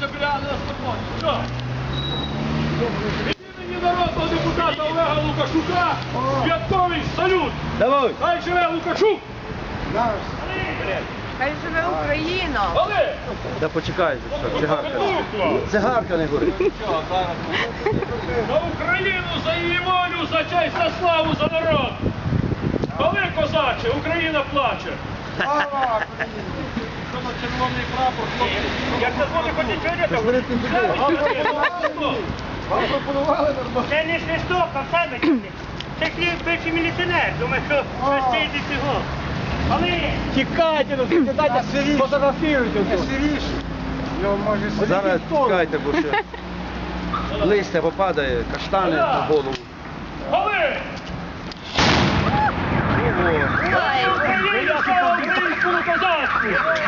на свободу. Все. Від імені народного депутата Олега Лукашука святковий салют. Давай. Хай живе Лукашук! Хай живе Україна! Вали! Та почекайте, що цигарка. Цигарка не горить. За Україну, за її волю, за честь, за славу, за народ! Коли, козаче, Україна плаче! червоний прапор, Як це може хоч Вам пропонували нормально. Це не свисток, а саме. Це хліб бивший міліціонер, думаю, що свистить цього. Але Тікайте, ну дайте фотографіруйте. Його може Зараз чекайте, бо ще листя попадає, каштани на голову. Коли? Україна, слава українському козацтву!